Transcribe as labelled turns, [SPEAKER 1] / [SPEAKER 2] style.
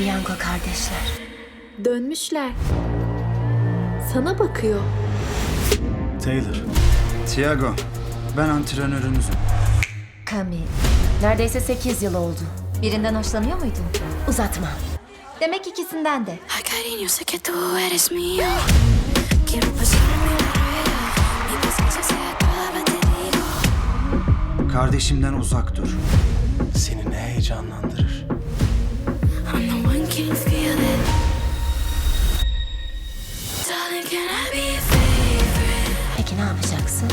[SPEAKER 1] Bianco kardeşler.
[SPEAKER 2] Dönmüşler. Sana bakıyor.
[SPEAKER 3] Taylor. Tiago. Ben antrenörünüzüm.
[SPEAKER 1] Kami, neredeyse 8 yıl oldu.
[SPEAKER 4] Birinden hoşlanıyor muydun?
[SPEAKER 1] Uzatma.
[SPEAKER 4] Demek ikisinden de.
[SPEAKER 5] Ay cariño, sé que tú eres mío. Quiero pasarme la rueda. Mi paciencia se acaba, te digo.
[SPEAKER 3] Kardeşimden uzak dur. Seni ne heyecanlandırır?
[SPEAKER 1] Peki ne yapacaksın?